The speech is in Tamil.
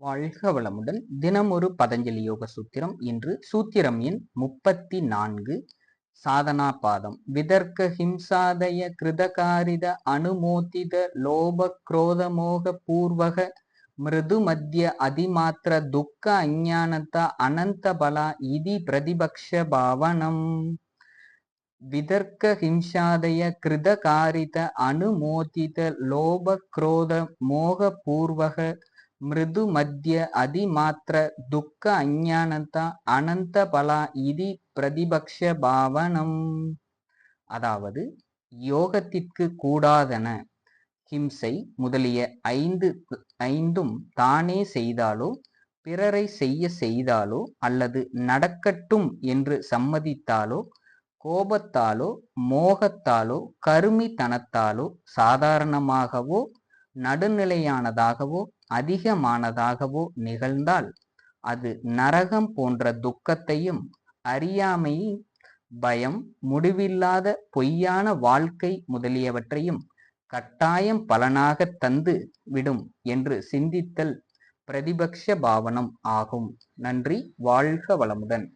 வாழ்க வளமுடன். தினமொரு பதஞ்சலி யோக சூத்திரம். இன்று சூத்திரம் எண் முப்பத்தி நான்கு சாதனா பாதம். விதர்க்க ஹிம்சாதய கிருதகாரித அனுமோதித லோப குரோதமோக பூர்வக மிருது மத்திய அதிமாத்திர துக்க அஞ்ஞானத்த அனந்த பலா இதி பிரதிபக்ஷ பாவனம். விதர்க்க ஹிம்சாதய கிருதகாரித அனுமோதித லோப குரோத மோக பூர்வக மிருது மத்திய அதிமாத்திர துக்க அஞ்ஞானதா அனந்த பலா இதி பிரதிபக்ஷ பாவனம். அதாவது யோகத்திற்கு கூடாதன ஹிம்சை முதலிய ஐந்து ஐந்தும் தானே செய்தாலோ பிறரை செய்ய செய்தாலோ அல்லது நடக்கட்டும் என்று சம்மதித்தாலோ கோபத்தாலோ மோகத்தாலோ கருமித்தனத்தாலோ சாதாரணமாகவோ நடுநிலையானதாகவோ அதிகமானதாகவோ நிகழ்ந்தால் அது நரகம் போன்ற துக்கத்தையும் அறியாமை பயம் முடிவில்லாத பொய்யான வாழ்க்கை முதலியவற்றையும் கட்டாயம் பலனாக தந்து விடும் என்று சிந்தித்தல் பிரதிபக்ஷ பாவனம் ஆகும். நன்றி வாழ்க வளமுடன்.